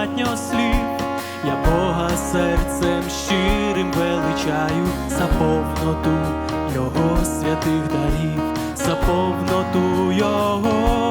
достатньо слів. Я Бога серцем щирим величаю за повноту Його святих дарів, за повноту Його